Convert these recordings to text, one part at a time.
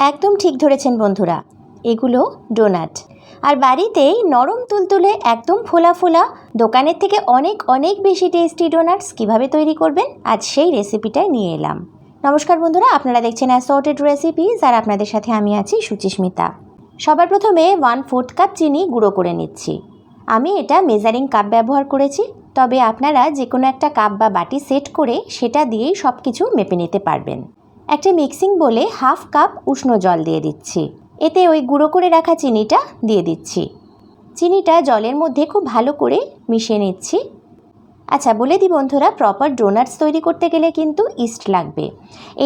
একদম ঠিক ধরেছেন বন্ধুরা। এগুলো ডোনাট। আর বাড়িতেই নরম তুলতুলে একদম ফোলা ফোলা, দোকানের থেকে অনেক অনেক বেশি টেস্টি ডোনাটস কীভাবে তৈরি করবেন, আজ সেই রেসিপিটাই নিয়ে এলাম। নমস্কার বন্ধুরা, আপনারা দেখছেন অ্যাসর্টেড রেসিপিস আর আপনাদের সাথে আমি আছি সুচিস্মিতা। সবার প্রথমে ওয়ান ফোর্থ কাপ চিনি গুঁড়ো করে নিচ্ছি। আমি এটা মেজারিং কাপ ব্যবহার করেছি, তবে আপনারা যে কোনো একটা কাপ বা বাটি সেট করে সেটা দিয়েই সব কিছু মেপে নিতে পারবেন। একটা মিক্সিং বলে হাফ কাপ উষ্ণ জল দিয়ে দিচ্ছি। এতে ওই গুঁড়ো করে রাখা চিনিটা দিয়ে দিচ্ছি। চিনিটা জলের মধ্যে খুব ভালো করে মিশিয়ে নিচ্ছি। আচ্ছা বলে দিই বন্ধুরা প্রপার ডোনাটস তৈরি করতে গেলে কিন্তু ইস্ট লাগবে।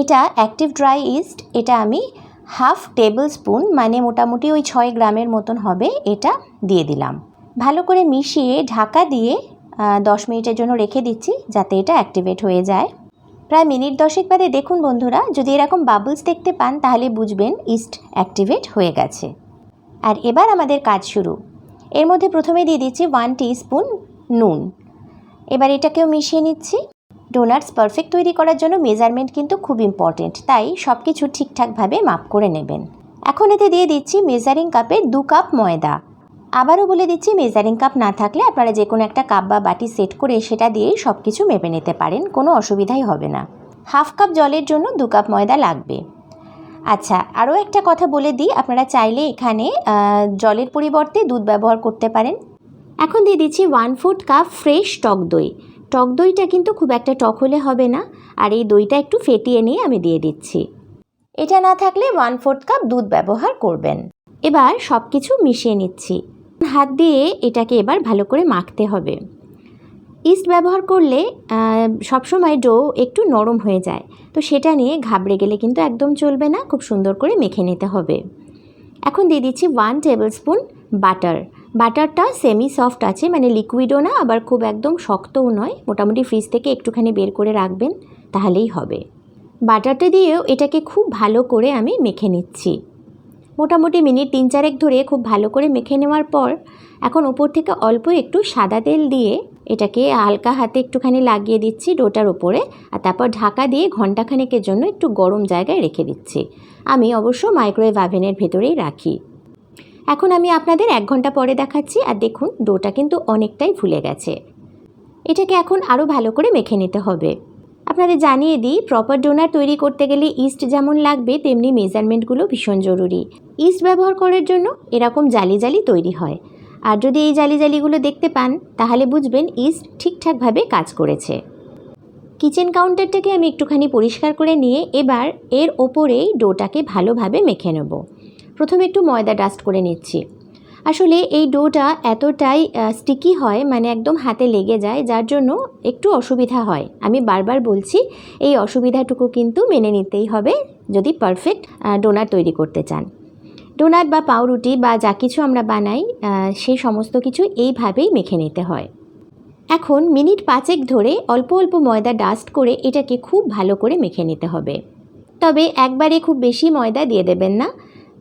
এটা অ্যাক্টিভ ড্রাই ইস্ট এটা আমি হাফ টেবিল স্পুন মানে মোটামুটি ওই ছয় গ্রামের মতন হবে, এটা দিয়ে দিলাম। ভালো করে মিশিয়ে ঢাকা দিয়ে দশ মিনিটের জন্য রেখে দিচ্ছি, যাতে এটা অ্যাক্টিভেট হয়ে যায়। প্রায় মিনিট দশেক বাদে দেখুন বন্ধুরা, যদি এরকম বাবলস দেখতে পান, তাহলে বুঝবেন ইস্ট অ্যাক্টিভেট হয়ে গেছে। আর এবার আমাদের কাজ শুরু। এর মধ্যে প্রথমে দিয়ে দিচ্ছি ওয়ান স্পুন নুন। এবার এটাকেও মিশিয়ে নিচ্ছি। ডোনাটস পারফেক্ট তৈরি করার জন্য মেজারমেন্ট কিন্তু খুব ইম্পর্টেন্ট, তাই সব কিছু ঠিকঠাকভাবে মাপ করে নেবেন। এখন এতে দিয়ে দিচ্ছি মেজারিং কাপে দু কাপ ময়দা। আবারও বলে দিচ্ছি মেজারিং কাপ না থাকলে আপনারা যে কোনো একটা কাপ বা বাটি সেট করে সেটা দিয়েই সব কিছু মেপে নিতে পারেন, কোনো অসুবিধাই হবে না। হাফ কাপ জলের জন্য দু কাপ ময়দা লাগবে। আচ্ছা আরও একটা কথা বলে দিই, আপনারা চাইলে এখানে জলের পরিবর্তে দুধ ব্যবহার করতে পারেন। এখন দিয়ে দিচ্ছি ওয়ান ফুট কাপ ফ্রেশ টক দই। টক দইটা কিন্তু খুব একটা টক হলে হবে না, আর এই দইটা একটু ফেটিয়ে নিয়ে আমি দিয়ে দিচ্ছি। এটা না থাকলে ওয়ান ফোর্থ কাপ দুধ ব্যবহার করবেন। এবার সব কিছু মিশিয়ে নিচ্ছি। হাত দিয়ে এটাকে এবার ভালো করে মাখতে হবে। ইস্ট ব্যবহার করলে সবসময় ডো একটু নরম হয়ে যায়। তো সেটা নিয়ে ঘাবড়ে গেলে কিন্তু একদম চলবে না, খুব সুন্দর করে মেখে নিতে হবে। এখন দিয়ে দিচ্ছি ওয়ান টেবিল স্পুন বাটার বাটারটা সেমি সফট আছে মানে লিকুইডও না, আবার খুব একদম শক্তও নয়। মোটামুটি ফ্রিজ থেকে একটুখানি বের করে রাখবেন, তাহলেই হবে। বাটারটা দিয়েও এটাকে খুব ভালো করে আমি মেখে নিচ্ছি। মোটামুটি মিনিট তিন চারেক ধরে খুব ভালো করে মেখে নেওয়ার পর এখন উপর থেকে অল্প একটু সাদা তেল দিয়ে এটাকে হালকা হাতে একটুখানি লাগিয়ে দিচ্ছি ডোটার ওপরে আর তারপর ঢাকা দিয়ে ঘন্টাখানেকের জন্য একটু গরম জায়গায় রেখে দিচ্ছি। আমি অবশ্য মাইক্রোওয়েভ ওভেনের ভেতরেই রাখি। এখন আমি আপনাদের এক ঘণ্টা পরে দেখাচ্ছি আর দেখুন ডোটা কিন্তু অনেকটাই ফুলে গেছে। এটাকে এখন আরও ভালো করে মেখে নিতে হবে। আপনাদের জানিয়ে দিই প্রপার ডোনার তৈরি করতে গেলে ইস্ট যেমন লাগবে, তেমনি মেজারমেন্টগুলো ভীষণ জরুরি। ইস্ট ব্যবহার করার জন্য এরকম জালি জালি তৈরি হয়। আর যদি এই জালি জালিগুলো দেখতে পান, তাহলে বুঝবেন ইস্ট ঠিকঠাকভাবে কাজ করেছে। কিচেন কাউন্টারটাকে আমি একটুখানি পরিষ্কার করে নিয়ে এবার এর ওপরেই ডোটাকে ভালোভাবে মেখে নেব। প্রথমে একটু ময়দা ডাস্ট করে নিচ্ছি। আসলে এই ডোটা এতটাই স্টিকি হয় মানে একদম হাতে লেগে যায়, যার জন্য একটু অসুবিধা হয়। আমি বারবার বলছি, এই অসুবিধাটুকু কিন্তু মেনে নিতেই হবে যদি পারফেক্ট ডোনার তৈরি করতে চান। ডোনাট বা পাউরুটি বা যা কিছু আমরা বানাই সেই সমস্ত কিছু এইভাবেই মেখে নিতে হয়। এখন মিনিট পাঁচেক ধরে অল্প অল্প ময়দা ডাস্ট করে এটাকে খুব ভালো করে মেখে নিতে হবে। তবে একবারে খুব বেশি ময়দা দিয়ে দেবেন না,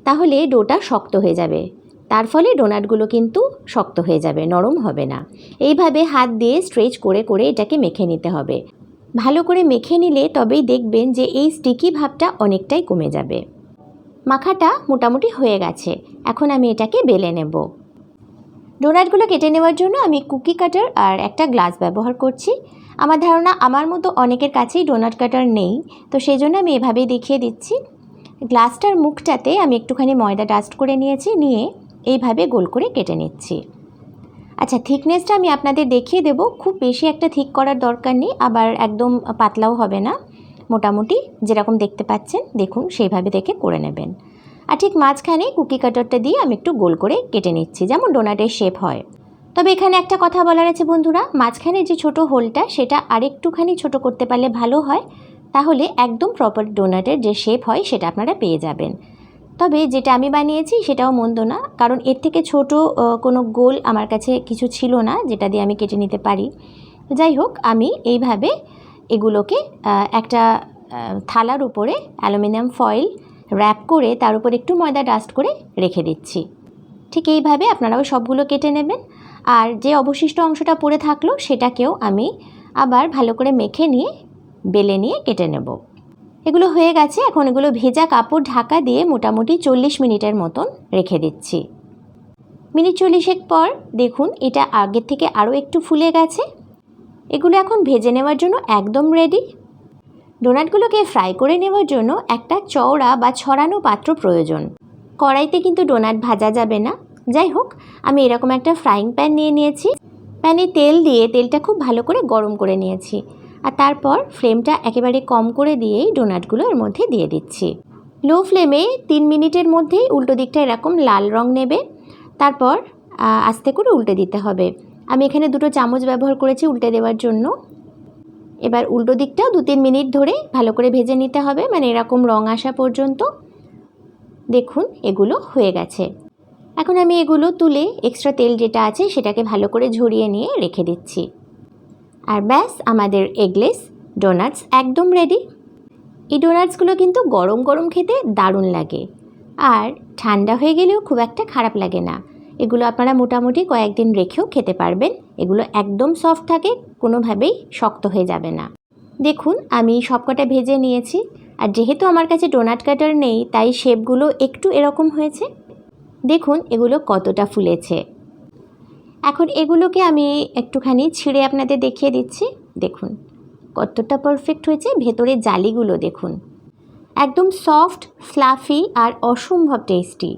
তাহলে ডোটা শক্ত হয়ে যাবে। তার ফলে ডোনাটগুলো কিন্তু শক্ত হয়ে যাবে, নরম হবে না। এইভাবে হাত দিয়ে স্ট্রেচ করে করে এটাকে মেখে নিতে হবে। ভালো করে মেখে নিলে তবেই দেখবেন যে এই স্টিকি ভাবটা অনেকটাই কমে যাবে। মাখাটা মোটামুটি হয়ে গেছে। এখন আমি এটাকে বেলে নেব। ডোনাটগুলো কেটে নেওয়ার জন্য আমি কুকি কাটার আর একটা গ্লাস ব্যবহার করছি। আমার ধারণা আমার মতো অনেকের কাছেই ডোনাট কাটার নেই, তো সেই জন্য আমি এভাবেই দেখিয়ে দিচ্ছি। গ্লাসটার মুখটাতে আমি একটুখানি ময়দা ডাস্ট করে নিয়েছি, নিয়ে এইভাবে গোল করে কেটে নিচ্ছি। আচ্ছা থিকনেসটা আমি আপনাদের দেখিয়ে দেব। খুব বেশি একটা থিক করার দরকার নেই, আবার একদম পাতলাও হবে না। মোটামুটি যেরকম দেখতে পাচ্ছেন, দেখুন, সেইভাবে দেখে করে নেবেন। আর ঠিক মাঝখানে কুকি কাটারটা দিয়ে আমি একটু গোল করে কেটে নিচ্ছি, যেমন ডোনাটের শেপ হয়। তবে এখানে একটা কথা বলার আছে বন্ধুরা মাঝখানে যে ছোট হোলটা সেটা আরেকটুখানি ছোট করতে পারলে ভালো হয়। তাহলে একদম প্রপার ডোনাটের যে শেপ হয়, সেটা আপনারা পেয়ে যাবেন। তবে যেটা আমি বানিয়েছি সেটাও মন্দ না। কারণ এর থেকে ছোট কোনো গোল আমার কাছে কিছু ছিল না, যেটা দিয়ে আমি কেটে নিতে পারি। যাই হোক, আমি এইভাবে এগুলোকে একটা থালার উপরে অ্যালুমিনিয়াম ফয়েল র্যাপ করে তার উপর একটু ময়দা ডাস্ট করে রেখে দিচ্ছি। ঠিক এইভাবে আপনারাও সবগুলো কেটে নেবেন। আর যে অবশিষ্ট অংশটা পড়ে থাকল সেটাকেও আমি আবার ভালো করে মেখে নিয়ে, বেলে নিয়ে কেটে নেব। এগুলো হয়ে গেছে। এখন এগুলো ভেজা কাপড় ঢাকা দিয়ে মোটামুটি চল্লিশ মিনিটের মতন রেখে দিচ্ছি। মিনিট চল্লিশেক পর দেখুন, এটা আগের থেকে আরও একটু ফুলে গেছে। এগুলো এখন ভেজে নেওয়ার জন্য একদম রেডি ডোনাটগুলোকে ফ্রাই করে নেওয়ার জন্য একটা চওড়া বা ছড়ানো পাত্র প্রয়োজন। কড়াইতে কিন্তু ডোনাট ভাজা যাবে না। যাই হোক, আমি এরকম একটা ফ্রাইং প্যান নিয়ে নিয়েছি। প্যানে তেল দিয়ে তেলটা খুব ভালো করে গরম করে নিয়েছি। আর তারপর ফ্লেমটা একেবারে কম করে দিয়েই ডোনাটগুলো এর মধ্যে দিয়ে দিচ্ছি। লো ফ্লেমে তিন মিনিটের মধ্যেই উল্টো দিকটা এরকম লাল রং নেবে। তারপর আস্তে করে উল্টে দিতে হবে। আমি এখানে দুটো চামচ ব্যবহার করেছি উল্টে দেওয়ার জন্য। এবার উল্টো দিকটাও দু তিন মিনিট ধরে ভালো করে ভেজে নিতে হবে মানে এরকম রং আসা পর্যন্ত। দেখুন, এগুলো হয়ে গেছে। এখন আমি এগুলো তুলে এক্সট্রা তেল যেটা আছে সেটাকে ভালো করে ঝরিয়ে নিয়ে রেখে দিচ্ছি। আর ব্যাস, আমাদের এগলেস, ডোনাটস একদম রেডি এই ডোনাটসগুলো কিন্তু গরম গরম খেতে দারুণ লাগে। আর ঠান্ডা হয়ে গেলেও খুব একটা খারাপ লাগে না। এগুলো আপনারা মোটামুটি কয়েকদিন রেখেও খেতে পারবেন। এগুলো একদম সফট থাকে, কোনোভাবেই শক্ত হয়ে যাবে না। দেখুন, আমি সবকটা ভেজে নিয়েছি। আর যেহেতু আমার কাছে ডোনাট কাটার নেই, তাই শেপগুলো একটু এরকম হয়েছে। দেখুন, এগুলো কতটা ফুলেছে। এখন এগুলোকে আমি একটুখানি ছিঁড়ে আপনাদের দেখিয়ে দিচ্ছি। দেখুন, কতটা পারফেক্ট হয়েছে। ভেতরে জালিগুলো দেখুন। একদম সফট ফ্লাফি আর অসম্ভব টেস্টি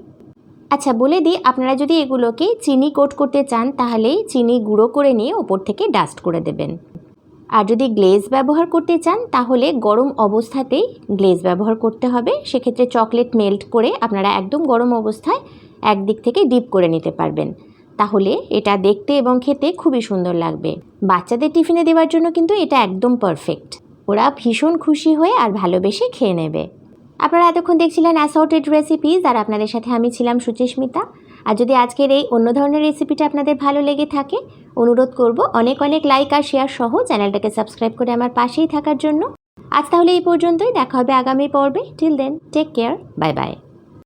আচ্ছা বলে দিই, আপনারা যদি এগুলোকে চিনি কোট করতে চান তাহলে চিনি গুঁড়ো করে নিয়ে ওপর থেকে ডাস্ট করে দেবেন। আর যদি গ্লেজ ব্যবহার করতে চান, তাহলে গরম অবস্থাতেই গ্লেজ ব্যবহার করতে হবে। সেক্ষেত্রে চকলেট মেল্ট করে আপনারা একদম গরম অবস্থায় একদিক থেকে ডিপ করে নিতে পারবেন। তাহলে এটা দেখতে এবং খেতে খুবই সুন্দর লাগবে। বাচ্চাদের টিফিনে দেওয়ার জন্য কিন্তু এটা একদম পারফেক্ট ওরা ভীষণ খুশি হয়ে আর ভালোবেসে খেয়ে নেবে। আপনারা এতক্ষণ দেখছিলেন অ্যাসর্টেড রেসিপিস আর আপনাদের সাথে আমি ছিলাম সুচিস্মিতা। আর যদি আজকের এই অন্য ধরনের রেসিপিটা আপনাদের ভালো লেগে থাকে, অনুরোধ করব অনেক অনেক লাইক আর শেয়ার সহ চ্যানেলটাকে সাবস্ক্রাইব করে আমার পাশেই থাকার জন্য। আজ তাহলে এই পর্যন্তই, দেখা হবে আগামী পর্বে। Till then take care bye bye